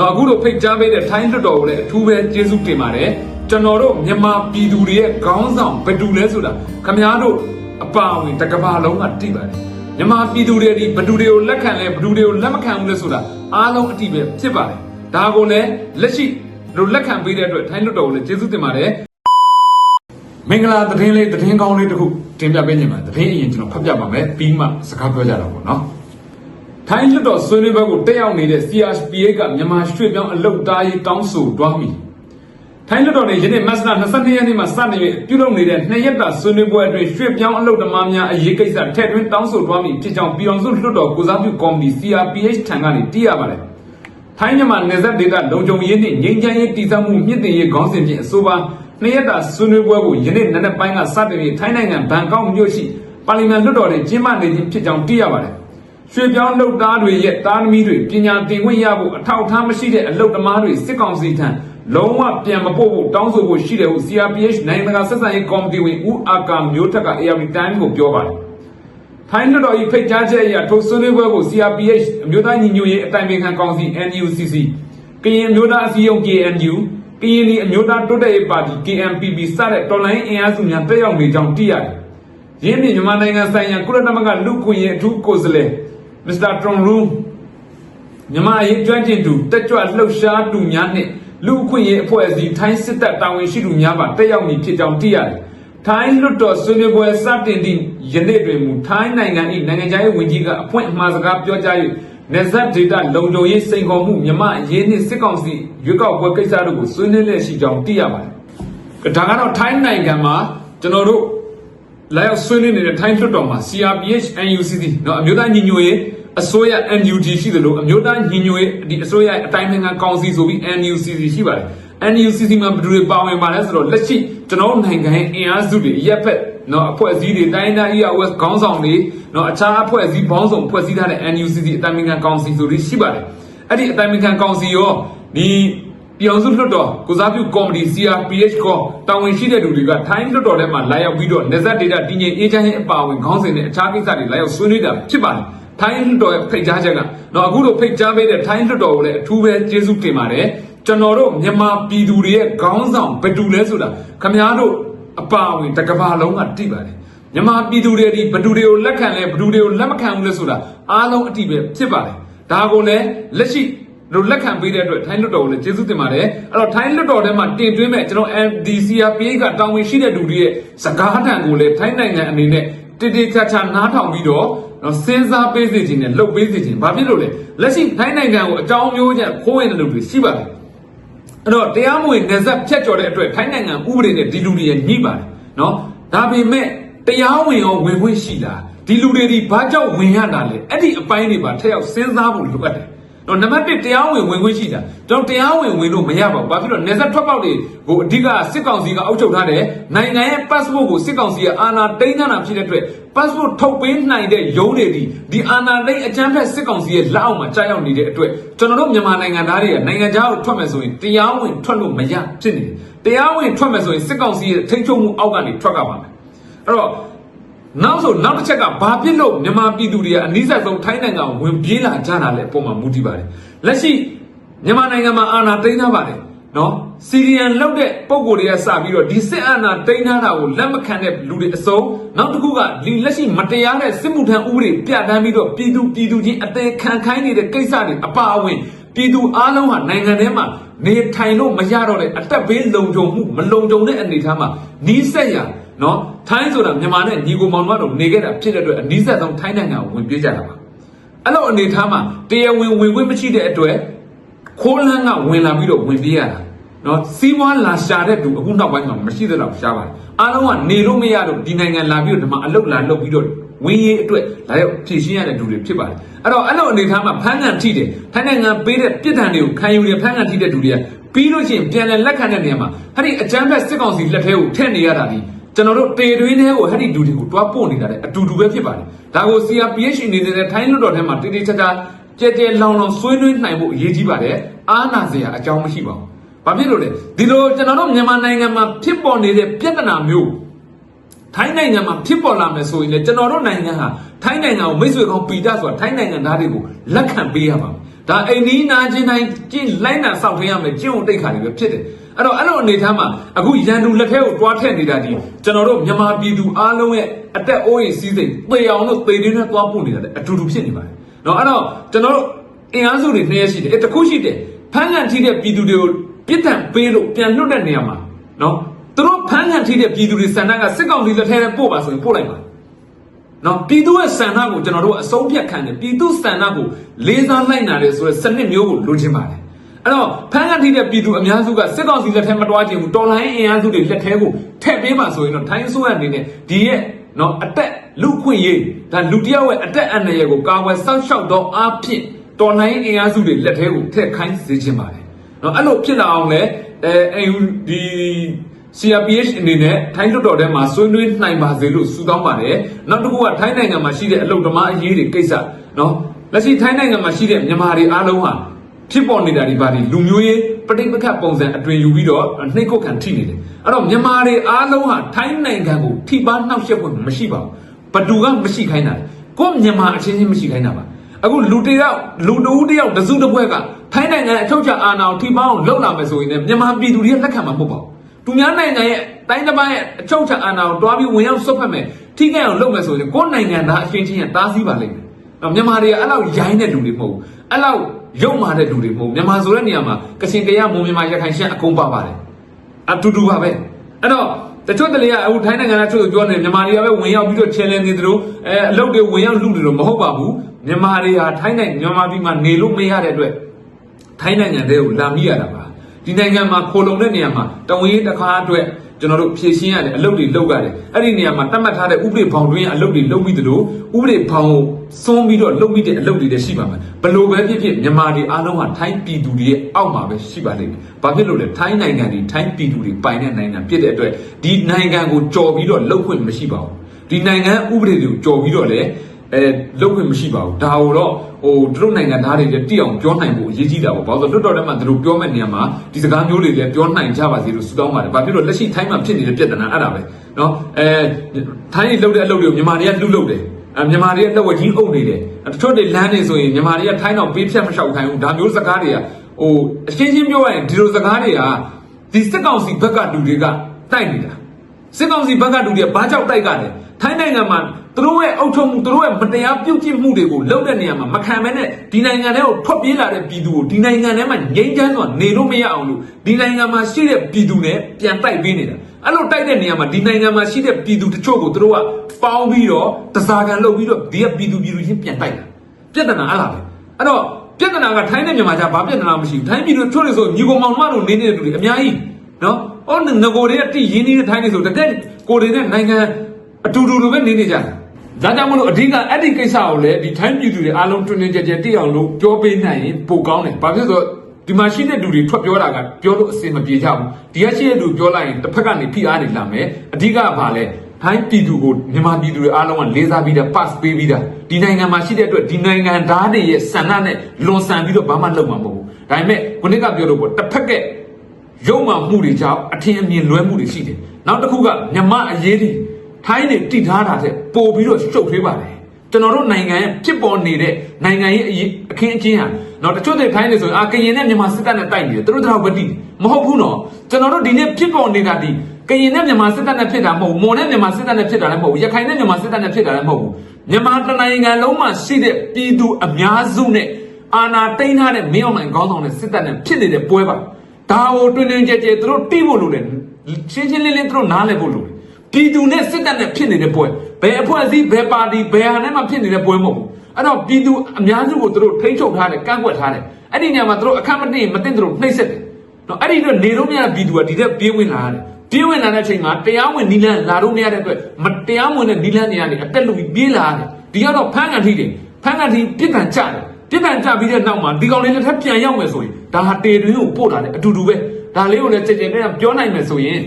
တော့အခုလိုဖိတ်ကြားပေးတဲ့ထိုင်းလွတ်တော်ကိုလည်းအထူးပဲကျေးဇူးတင်ပါတယ်ကျွန်တော်တို့မြန်မာပြည်သူတွေရဲ့ခေါင်းဆောင်ဘယ်သူလဲဆိုတာခမားတို့အပါအဝင်တစ်ကမ္ဘာလုံးကသိပါတယ်မြန်မာပြည်သူတွေဒီဘယ်သူတွေကိုလက်ခံလဲဘယ်သူတွေကိုလက်မခံဘူးလဲဆိုတာအားလုံးအတိပဲဖြစ်ပါတယ်ဒါကိုလည်းလက်ရှိတို့လက်ခံပေးတဲ့အတွက်ထိုင်းလွတ်တော်ကိုလည်းကျေးဇူးတင်ပါတယ်မင်္ဂလာသတင်းလေးသတင်းကောင်းလေးတစ်ခုတင်ပြပေးနေမှာသတင်းအရင်ကျွန်တော်ဖတ်ပြပါမယ်ပြီးမှစကားပြောကြတော့ပေါ့နော် ထိုင်းလွတ်တော်ဆွေးနွေးပွဲကိုတက်ရောက်နေတဲ့ CRPA ကမြန်မာရွှေ့ပြောင်းအလုပ်တားရေးတောင်းဆိုတွားမိထိုင်းလွတ်တော်နဲ့ယနေ့မတ်လ22ရက်နေ့မှာစတင်ပြုလုပ်နေတဲ့နှစ်ရက်တာဆွေးနွေးပွဲအတွင်းရွှေ့ပြောင်းအလုပ်သမားများအရေးကိစ္စထည့်သွင်းတောင်းဆိုတွားမိဖြစ်ကြောင်းပြည်အောင်စုလွတ်တော်ကိုစားပြုကော်မတီ CRPH ထံကနေသိရပါတယ်ထိုင်းမြန်မာနယ်စပ်ဒေသလုံခြုံရေးနှင့်ငြိမ်းချမ်းရေးတည်ဆောက်မှုမြင့်တင်ရေးခေါင်းစဉ်ဖြင့်အဆိုပါနှစ်ရက်တာဆွေးနွေးပွဲကိုယနေ့နံနက်ပိုင်းကစတင်ပြီးထိုင်းနိုင်ငံဘန်ကောက်မြို့ရှိပါလီမန်လွတ်တော်တွင်ကျင်းပနေခြင်းဖြစ်ကြောင်းသိရပါတယ် ရွှေပြောင်းလုပ်သားတွေရဲ့တာသမီတွေပညာသင်ခွင့်ရဖို့အထောက်အထားမရှိတဲ့အလုပ်သမားတွေစစ်ကောင်စီထံလုံးဝပြန်မပို့ဖို့တောင်းဆိုဖို့ရှိတယ်ဟု CRPH နိုင်ငံတကာဆက်ဆံရေးကော်မတီဝင်ဦးအာကာမျိုးထက်က ARD Time ကိုပြောပါတယ်။ထိုင်းလွှတ်တော်၏ဖိတ်ကြားချက်အရထိုဆွေးနွေးပွဲကို CRPH အမျိုးသားညီညွတ်ရေးအတိုင်ပင်ခံကောင်စီ NUCC ကရင်အမျိုးသားအစည်းအရုံး KNU ကရင်ပြည်အမျိုးသားတိုးတက်ရေးပါတီ KNPP စတဲ့တော်လိုင်းအင်အားစုများတက်ရောက်နေကြောင်းသိရတယ်။ရင်းမြစ်မြန်မာနိုင်ငံဆိုင်ရာကုလသမဂ္ဂလူ့အခွင့်အရေးအထူးကိုယ်စားလှယ် မစ္စတာထရွန်ရူးမြန်မာအရေးကျွမ်းကျင်သူတက်ကြွလှုပ်ရှားသူများနှင့်လူအခွင့်အရေးအဖွဲ့အစည်းထိုင်းစစ်တပ်တာဝန်ရှိသူများပါတက်ရောက်မည်ဖြစ်ကြောင်းသိရတယ်။ထိုင်းလွတ်တော်ဆွေးနွေးပွဲစတင်သည့်ယနေ့တွင်မူထိုင်းနိုင်ငံ၏နိုင်ငံခြားရေးဝန်ကြီးကအဖွင့်အမှားစကားပြောကြား၍နေဆက်ဒေတာလုံခြုံရေးစိန်ခေါ်မှုမြန်မာအရေးနှင့်စစ်ကောင်စီရွေးကောက်ပွဲကိစ္စတို့ကိုဆွေးနွေးလျက်ရှိကြောင်းသိရပါတယ်။ဒါကတော့ထိုင်းနိုင်ငံမှာကျွန်တော်တို့ လာရောက်ဆွေးနွေးနေတဲ့ထိုင်းလွှတ်တော်မှာ CRPH NUCC เนาะအမျိုးသားညီညွတ်ရေးအစိုးရ NUG ရှိတယ်လို့အမျိုးသားညီညွတ်ရေးဒီအစိုးရအတိုင်းနိုင်ငံကောင်စီဆိုပြီး NUCC ရှိပါတယ် NUCC မှာဘယ်သူတွေပါဝင်ပါလဲဆိုတော့လက်ရှိကျွန်တော်တို့နိုင်ငံရဲ့အင်အားစုတွေရက်ဖက်เนาะအဖွဲ့အစည်းတွေတိုင်းဒေသ EOS ခေါင်းဆောင်တွေเนาะအခြားအဖွဲ့အစည်းပေါင်းစုံဖွဲ့စည်းထားတဲ့ NUCC အတိုင်းနိုင်ငံကောင်စီဆိုပြီးရှိပါတယ်အဲ့ဒီအတိုင်းနိုင်ငံကောင်စီရောဒီ ပြည်အောင်စုလွှတ်တော်ကိုစားပြုကော်မတီ CRPH ကောတာဝန်ရှိတဲ့လူတွေကထိုင်းလွှတ်တော်ထဲမှာလာရောက်ပြီးတော့နေဆက်ဒေတာတည်ငြိမ်အေးချမ်းရေးအပါအဝင်ခေါင်းစဉ်နဲ့အခြားကိစ္စတွေလာရောက်ဆွေးနွေးတာဖြစ်ပါတယ်။ထိုင်းလွှတ်တော်ရဲ့ဖိတ်ကြားချက်ကတော့အခုလိုဖိတ်ကြားပေးတဲ့ထိုင်းလွှတ်တော်ကိုလည်းအထူးပဲကျေးဇူးတင်ပါတယ်။ကျွန်တော်တို့မြန်မာပြည်သူတွေရဲ့ခေါင်းဆောင်ဘယ်သူလဲဆိုတာခမားတို့အပါအဝင်တစ်ကမ္ဘာလုံးကသိပါတယ်။မြန်မာပြည်သူတွေဒီဘယ်သူတွေကိုလက်ခံလဲဘယ်သူတွေကိုလက်မခံဘူးလဲဆိုတာအားလုံးအတိပဲဖြစ်ပါတယ်။ဒါကိုလည်းလက်ရှိ တို့လက်ခံပေးတဲ့အတွက်ထိုင်းလွှတ်တော်ကိုလည်းကျေးဇူးတင်ပါတယ်အဲ့တော့ထိုင်းလွှတ်တော်ထဲမှာတင်သွင်းမဲ့ကျွန်တော် MDCRPA ကတာဝန်ရှိတဲ့လူတွေရဲ့စကားတံကိုလည်းထိုင်းနိုင်ငံအနေနဲ့တည်တည်ချာချာနားထောင်ပြီးတော့တော့စဉ်းစားပေးစေခြင်းနဲ့လှုပ်ပေးစေခြင်းဘာဖြစ်လို့လဲလက်ရှိထိုင်းနိုင်ငံကိုအကြောင်းမျိုးချက်ခိုးဝင်တဲ့လူတွေရှိပါတယ်အဲ့တော့တရားမဝင်နေဆက်ဖြတ်ကျော်တဲ့အတွက်ထိုင်းနိုင်ငံဥပဒေနဲ့ဒီလူတွေရဲ့ညှိပါတယ်နော်ဒါပေမဲ့တရားဝင်ရောဝင်ခွင့်ရှိလားဒီလူတွေဒီဘာကြောင့်ဝင်ရတာလဲအဲ့ဒီအပိုင်းတွေပါထက်ရောက်စဉ်းစားဖို့လိုအပ်တယ် တော့နံပါတ်1တရားဝင်ဝင်ခွင့်ရှိတာကျွန်တော်တရားဝင်ဝင်လို့မရပါဘူး။ဘာဖြစ်လို့နေဆက်ထွက်ပေါက်တွေကိုအဓိကစစ်ကောင်စီကအုပ်ချုပ်ထားတယ်။နိုင်ငံရဲ့ passport ကိုစစ်ကောင်စီကအာဏာသိမ်းထားတာဖြစ်တဲ့အတွက် passport ထုတ်ပေးနိုင်တဲ့ရုံးတွေဒီဒီအာဏာသိမ်းအကြမ်းဖက်စစ်ကောင်စီရဲ့လက်အောက်မှာကြာရောက်နေတဲ့အတွက်ကျွန်တော်တို့မြန်မာနိုင်ငံသားတွေကနိုင်ငံခြားကိုထွက်မယ်ဆိုရင်တရားဝင်ထွက်လို့မရဖြစ်နေတယ်။တရားဝင်ထွက်မယ်ဆိုရင်စစ်ကောင်စီရဲ့ထိန်းချုပ်မှုအောက်ကနေထွက်ကြပါမယ်။အဲ့တော့ နောက်ဆိုနောက်တစ်ချက်ကဘာဖြစ်လို့မြန်မာပြည်သူတွေကအနည်းဆက်ဆုံးထိုင်းနိုင်ငံကိုဝင်ပြေးလာကြတာလဲအပေါ်မှာမူတည်ပါတယ်လက်ရှိမြန်မာနိုင်ငံမှာအာဏာသိမ်းထားပါတယ်နော်စီရီယန်လောက်တဲ့ပုံကိုယ်တွေကစပြီးတော့ဒီစစ်အာဏာသိမ်းထားတာကိုလက်မခံတဲ့လူတွေအစုံနောက်တစ်ခုကဒီလက်ရှိမတရားတဲ့စစ်မှုထမ်းဥပဒေပြဋ္ဌာန်းပြီးတော့ပြည်သူပြည်သူချင်းအသေးခံခိုင်းနေတဲ့ကိစ္စတွေအပါအဝင်ပြည်သူအားလုံးဟာနိုင်ငံထဲမှာနေထိုင်လို့မရတော့တဲ့အတက်ဘေးလုံခြုံမှုမလုံခြုံတဲ့အနေအထားမှာနီးစက်ရ နော်ထိုင်းဆိုတာမြန်မာနဲ့ညီကိုမောင်နှမတို့နေခဲ့တာဖြစ်တဲ့အတွက်အနီးစပ်ဆုံးထိုင်းနိုင်ငံကိုဝင်ပြေးကြတာပါအဲ့လိုအနေအထားမှာတရားဝင်ဝင်ခွင့်မရှိတဲ့အတွက်ခိုးလန်းကဝင်လာပြီးတော့ဝင်ပြေးရတာနော်စီးပွားလာရှာတဲ့သူအခုနောက်ပိုင်းမှာမရှိသလောက်ရှားပါတယ်အားလုံးကနေလို့မရတော့ဒီနိုင်ငံလာပြီးတော့ဒီမှာအလုတ်လာလုပ်ပြီးတော့ဝင်းရေးအတွက်လာရောက်ဖြည့်ရှင်းရတဲ့လူတွေဖြစ်ပါတယ်အဲ့တော့အဲ့လိုအနေအထားမှာဖမ်းငံထိတယ်ထိုင်းနိုင်ငံပေးတဲ့ပြစ်ဒဏ်တွေကိုခံယူရဖမ်းငံထိတဲ့လူတွေကပြီးလို့ရှိရင်ပြန်လည်လက်ခံတဲ့နေရာမှာအဲ့ဒီအကြမ်းဖက်စစ်ကောင်စီလက်ထဲကိုထည့်နေရတာဒီ ကျွန်တော်တို့တေတွင်းထဲကိုဟဲ့ဒီဒူတွေကိုတွားပို့နေတာတဲ့အတူတူပဲဖြစ်ပါတယ်ဒါကို CRPH အနေနဲ့ထိုင်းလွတ်တော်ထဲမှာတိတိကျကျကြဲကြဲလောင်လောင်ဆွေးနွေးနိုင်ဖို့အရေးကြီးပါတယ်အားနာစရာအကြောင်းမရှိပါဘူးဘာဖြစ်လို့လဲဒီလိုကျွန်တော်တို့မြန်မာနိုင်ငံမှာဖြစ်ပေါ်နေတဲ့ပြဿနာမျိုးထိုင်းနိုင်ငံမှာဖြစ်ပေါ်လာမယ်ဆိုရင်လေကျွန်တော်တို့နိုင်ငံဟာထိုင်းနိုင်ငံကိုမိတ်ဆွေကောင်းပီတာဆိုတာထိုင်းနိုင်ငံသားတွေကိုလက်ခံပေးရပါမယ်ဒါအိမ်နီးနာချင်းတိုင်းကြင့်လိုက်နာစောင့်ထင်းရမယ်ကျင့်ဝတ်တိတ်ခါတွေပဲဖြစ်တယ် အဲ့တော့အဲ့လိုအနေထားမှာအခုရန်သူလက်ထဲကိုတွားထည့်နေတာဒီကျွန်တော်တို့မြန်မာပြည်သူအားလုံးရဲ့အသက်အိုးအိမ်စီးစိမ်ပေအောင်လို့ပေတင်းနဲ့တွားပို့နေတာတဲ့အတူတူဖြစ်နေပါတယ်နော်အဲ့တော့ကျွန်တော်တို့အင်အားစုတွေနှစ်ရက်ရှိတယ်အဲ့တစ်ခုရှိတယ်ဖမ်းကန်ထိတဲ့ပြည်သူတွေကိုပြစ်ဒဏ်ပေးလို့ပြန်လွတ်တဲ့နေရာမှာနော်သူတို့ဖမ်းကန်ထိတဲ့ပြည်သူတွေစံတန်းကစစ်ကောင်စီလက်ထဲနဲ့ပို့ပါဆိုရင်ပို့လိုက်ပါနော်ပြည်သူရဲ့စံနှကိုကျွန်တော်တို့အဆုံးဖြတ်ခံတယ်ပြည်သူစံနှကိုလေးစားလိုက်နာတယ်ဆိုတဲ့စနစ်မျိုးကိုလိုချင်ပါတယ် အဲ့တော့ဖန်ကန်ထိတဲ့ပြည်သူအများစုကစစ်ကောင်စီလက်ထဲမတွားချင်ဘူးတော်လိုင်းအင်အားစုတွေလက်ထဲကိုထည့်ပေးမှဆိုရင်တော့ထိုင်းအစိုးရအနေနဲ့ဒီရဲ့နော်အတက်လူခွင့်ရေးဒါလူတစ်ယောက်ရဲ့အတက်အန္တရာယ်ကိုကာကွယ်စောင့်ရှောက်တော့အားဖြင့်တော်လိုင်းအင်အားစုတွေလက်ထဲကိုထည့်ခိုင်းစေချင်ပါတယ်နော်အဲ့လိုဖြစ်လာအောင်လဲအဲအဲဒီ CRPH အနေနဲ့ထိုင်းလွှတ်တော်ထဲမှာဆွေးနွေးနိုင်ပါစေလို့ဆုတောင်းပါတယ်။နောက်တစ်ခုကထိုင်းနိုင်ငံမှာရှိတဲ့အလုပ်သမားအရေးတွေကိစ္စနော်လက်ရှိထိုင်းနိုင်ငံမှာရှိတဲ့မြန်မာတွေအားလုံးဟာ ဖြစ်ပေါ်နေတာဒီပါဒီလူမျိုးရေးပဋိပက္ခပုံစံအတွင်ယူပြီးတော့နှိတ်ကုတ်ခံထိနေတယ်။အဲ့တော့မြန်မာတွေအားလုံးဟာထိုင်းနိုင်ငံကိုထိပါနှောက်ယှက်ဖို့မရှိပါဘူး။ဘသူကမရှိခိုင်းတာလဲ။ကိုယ့်မြန်မာအချင်းချင်းမရှိခိုင်းတာပါ။အခုလူတစ်ယောက်လူတဦးတစ်ယောက်တစုတစ်ဖွဲ့ကထိုင်းနိုင်ငံအထောက်ချအာဏာကိုထိပါအောင်လှုပ်လာမယ်ဆိုရင်လည်းမြန်မာပြည်သူတွေကလက်ခံမှာမဟုတ်ပါဘူး။သူများနိုင်ငံရဲ့တိုင်းတစ်ပိုင်းရဲ့အချုပ်ချာအာဏာကိုတွားပြီးဝင်ရောက်ဆွတ်ဖက်မယ်ထိခိုက်အောင်လုပ်မယ်ဆိုရင်ကိုယ်နိုင်ငံသားအချင်းချင်းရဲ့တားဆီးပါလိမ့်မယ်။တော့မြန်မာတွေကအဲ့လောက်ရိုင်းတဲ့လူတွေမဟုတ်ဘူး။အဲ့လောက် ရုပ်မာတဲ့လူတွေမဟုတ်ဘူး။မြန်မာဆိုတဲ့နေရာမှာကချင်ကရမွန်မြန်မာရခိုင်ရှမ်းအကုန်ပါပါတယ်။အတူတူပါပဲ။အဲ့တော့တချို့တလေကအခုထိုင်းနိုင်ငံကချို့ပြောနေမြန်မာတွေကပဲဝင်ရောက်ပြီးတော့ challenge နေသလိုအဲအလုပ်တွေဝင်ရောက်လူတွေတော့မဟုတ်ပါဘူး။မြန်မာတွေဟာထိုင်းနိုင်ငံမြန်မာပြည်မှာနေလို့မရတဲ့အတွက်ထိုင်းနိုင်ငံတွေကိုလာမိရတာပါဒီနိုင်ငံမှာခိုလုံတဲ့နေရာမှာတဝင်းရေးတစ်ခါအတွက် ကျွန်တော်တို့ဖြည့်ရှင်းရတယ်အလုပ်တွေလုပ်ရတယ်အဲ့ဒီနေရာမှာတတ်မှတ်ထားတဲ့ဥပဒေဘောင်တွင်းအလုပ်တွေလုပ်ပြီးသလိုဥပဒေဘောင်ကိုစွန်းပြီးတော့လုပ်ပြီးတဲ့အလုပ်တွေလည်းရှိပါမယ်ဘလို့ပဲဖြစ်ဖြစ်မြန်မာတွေအားလုံးဟာထိုင်းပြည်သူတွေရဲ့အောက်မှာပဲရှိပါလိမ့်မယ်ဘာဖြစ်လို့လဲထိုင်းနိုင်ငံတွေထိုင်းပြည်သူတွေပိုင်တဲ့နိုင်ငံဖြစ်တဲ့အတွက်ဒီနိုင်ငံကိုကြော်ပြီးတော့လုပ်ခွင့်မရှိပါဘူးဒီနိုင်ငံဥပဒေတွေကိုကြော်ပြီးတော့လည်း အဲလုပ်ခွင့်မရှိပါဘူးဒါကိုတော့ဟိုသူတို့နိုင်ငံသားတွေလည်းတိအောင်ပြောနိုင်ဖို့အရေးကြီးတာပေါ့ဘာလို့လဲဆိုတော့လွတ်တော်ထဲမှာသူတို့ပြောမဲ့နေရာမှာဒီစကားမျိုးတွေလည်းပြောနိုင်ကြပါစေလို့ဆုတောင်းပါတယ်ဘာဖြစ်လို့လက်ရှိထိုင်းမှာဖြစ်နေတဲ့ပြဿနာအဲ့ဒါပဲเนาะအဲထိုင်းတွေလုပ်တဲ့အလုပ်တွေကိုမြန်မာတွေကလူလုပ်တယ်အဲမြန်မာတွေကလက်ဝဲကြီးအုပ်နေတယ်တချို့တွေလမ်းနေဆိုရင်မြန်မာတွေကထိုင်းတော့ပေးဖြတ်မလျှောက်ခိုင်းဘူးဒါမျိုးစကားတွေကဟိုအရှင်းရှင်းပြောရရင်ဒီလိုစကားတွေကဒီစစ်ကောင်စီဘက်ကလူတွေကတိုက်နေတာ စစ်ကောင်စီဘက်ကလူတွေကဘာကြောက်တိုက်ကြလဲထိုင်းနိုင်ငံမှာ သူတို့ရဲ့အုပ်ချုပ်မှုသူတို့ရဲ့မတရားပြုတ်ကျင့်မှုတွေကိုလုပ်တဲ့နေရာမှာမခံမဲနဲ့ဒီနိုင်ငံထဲကိုထွက်ပြေးလာတဲ့ပြည်သူကိုဒီနိုင်ငံထဲမှာငြိမ်းချမ်းစွာနေလို့မရအောင်လို့ဒီနိုင်ငံမှာရှိတဲ့ပြည်သူနဲ့ပြန်တိုက်ပေးနေတာအဲ့လိုတိုက်တဲ့နေရာမှာဒီနိုင်ငံမှာရှိတဲ့ပြည်သူတချို့ကိုသူတို့ကပေါင်းပြီးတော့တစားကန်လုပ်ပြီးတော့ဒီကပြည်သူပြည်သူချင်းပြန်တိုက်တာပြဿနာအဲ့လားပဲအဲ့တော့ပြဿနာကထိုင်းနဲ့မြန်မာကြားဘာပြဿနာမရှိဘူးထိုင်းပြည်သူချို့တွေဆိုညီကောင်မောင်မတို့နေနေတဲ့လူတွေအများကြီးနော်။အော်ငကိုတွေကတိရင်းနေတဲ့ထိုင်းနေဆိုတကယ်ကိုတွေနဲ့နိုင်ငံအတူတူလိုပဲနေနေကြတယ်။ ဒါကြောင့်မလို့အဓိကအဲ့ဒီကိစ္စကိုလည်းဒီထိုင်းပြည်သူတွေအားလုံးတွင်တွင်ကြဲကြဲတိအောင်လို့ပြောပေးနိုင်ရင်ပိုကောင်းတယ်။ဘာဖြစ်လို့လဲဆိုတော့ဒီမှာရှိတဲ့လူတွေထွက်ပြောတာကပြောလို့အစင်မပြေကြဘူး။ဒီကရှိတဲ့လူပြောလိုက်ရင်တစ်ဖက်ကနေဖိအားနေလာမယ်။အဓိကကဘာလဲ။ထိုင်းပြည်သူကိုမြန်မာပြည်သူတွေအားလုံးကလေးစားပြီးသား pass ပေးပြီးသားဒီနိုင်ငံမှာရှိတဲ့အတွက်ဒီနိုင်ငံသားတွေရဲ့ဆန္ဒနဲ့လွန်ဆန်ပြီးတော့ဘာမှလုပ်မှာမဟုတ်ဘူး။ဒါပေမဲ့ခုနကပြောလို့ပေါ့တစ်ဖက်ကရုံမှမှုတွေကြောင့်အထင်အမြင်လွဲမှုတွေရှိတယ်။နောက်တစ်ခုကမြမအရေးကြီး ထိုင်းတွေတိထားတာတဲ့ပို့ပြီးတော့ရှုပ်ထွေးပါတယ်။ကျွန်တော်တို့နိုင်ငံရဲ့ဖြစ်ပေါ်နေတဲ့နိုင်ငံရဲ့အရေးအခင်းအကျင်းဟာတော့တချို့တွေထိုင်းနေဆိုရင်အာကရင်နဲ့မြန်မာစစ်တပ်နဲ့တိုက်နေတယ်သူတို့တော့ဝတိမဟုတ်ဘူးနော်ကျွန်တော်တို့ဒီနေ့ဖြစ်ပေါ်နေတာဒီကရင်နဲ့မြန်မာစစ်တပ်နဲ့ဖြစ်တာမဟုတ်ဘူးမွန်နဲ့မြန်မာစစ်တပ်နဲ့ဖြစ်တာလည်းမဟုတ်ဘူးရခိုင်နဲ့မြန်မာစစ်တပ်နဲ့ဖြစ်တာလည်းမဟုတ်ဘူးမြန်မာတနိုင်ငံလုံးမှာရှိတဲ့ပြည်သူအများစုနဲ့အာဏာသိမ်းထားတဲ့မင်းအောင်လှိုင်ခေါင်းဆောင်တဲ့စစ်တပ်နဲ့ဖြစ်နေတဲ့ပွဲပါဒါကိုတွင်တွင်ကြဲကြဲသူတို့တိဖို့လိုတယ်ရှင်းရှင်းလင်းလင်းသူတို့နားလည်ဖို့လိုတယ် ပြည်သူနဲ့စစ်တပ်နဲ့ဖြစ်နေတဲ့ပွဲဘယ်အဖွဲ့အစည်းဘယ်ပါတီဘယ်ဟာနဲ့မှဖြစ်နေတဲ့ပွဲမဟုတ်ဘူးအဲ့တော့ပြည်သူအများစုကိုသူတို့ထိန်းချုပ်ထားတယ်ကန့်ကွက်ထားတယ်အဲ့ဒီညမှာသူတို့အခက်မတင်မတင်သူတို့နှိပ်စက်တယ်နော်အဲ့ဒီတော့နေလို့မရတဲ့ပြည်သူကဒီတဲ့ပြေးဝင်လာတယ်ပြေးဝင်လာတဲ့အချိန်မှာတရားဝင်နီလန်းလာလို့မရတဲ့အတွက်မတရားဝင်တဲ့နီလန်းတွေကနေအတက်လူပြီးပြေးလာတယ်ဒီကတော့ဖမ်းကန်ထိတယ်ဖမ်းကန်ထိပြစ်ဒဏ်ကြတယ်ပြစ်ဒဏ်ကြပြီးတဲ့နောက်မှာဒီကောင်လေးတစ်ထပ်ပြန်ရောက်မယ်ဆိုရင်ဒါဟာတေတွင်းကိုပို့တာလေအတူတူပဲဒါလေးကိုလည်းကြင်ကြင်နဲ့ပြောနိုင်မယ်ဆိုရင်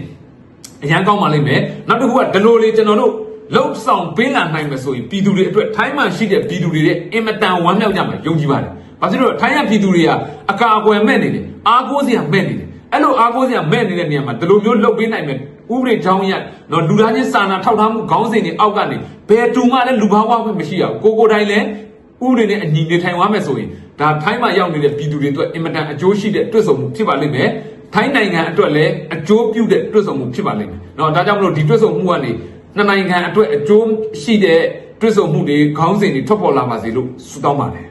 အရန်ကောင်းပါလိမ့်မယ်နောက်တစ်ခုကဒလိုလေးကျွန်တော်တို့လှုပ်ဆောင်ပေးလာနိုင်မယ်ဆိုရင်ပြည်သူတွေအတွက်ထိုင်းမှရှိတဲ့ပြည်သူတွေရဲ့အင်မတန်ဝမ်းမြောက်ကြမှာယုံကြည်ပါတယ်ဘာဖြစ်လို့လဲထိုင်းရပြည်သူတွေကအကာအကွယ်မဲ့နေတယ်အားကိုးစရာမဲ့နေတယ်အဲ့လိုအားကိုးစရာမဲ့နေတဲ့နေရာမှာဒီလိုမျိုးလှုပ်ပေးနိုင်မယ်ဥပဒေကြောင်းရတော့လူသားချင်းစာနာထောက်ထားမှုခေါင်းစဉ်တွေအောက်ကနေဘယ်တူမှလည်းလူဘာဝခွင့်မရှိရဘူးကိုကိုတိုင်းလည်းဥပဒေနဲ့အညီနေထိုင်သွားမယ်ဆိုရင်ဒါထိုင်းမှာရောက်နေတဲ့ပြည်သူတွေအတွက်အင်မတန်အကျိုးရှိတဲ့တွတ်ဆုံမှုဖြစ်ပါလိမ့်မယ် ထိုင်းနိုင်ငံအတွက်လည်းအကျိုးပြုတဲ့တွေ့ဆုံမှုဖြစ်ပါလိမ့်မယ်။နော်ဒါကြောင့်မလို့ဒီတွေ့ဆုံမှုကနေနှစ်နိုင်ငံအတွက်အကျိုးရှိတဲ့တွေ့ဆုံမှုတွေခေါင်းစဉ်တွေထွက်ပေါ်လာပါစေလို့ဆုတောင်းပါတယ်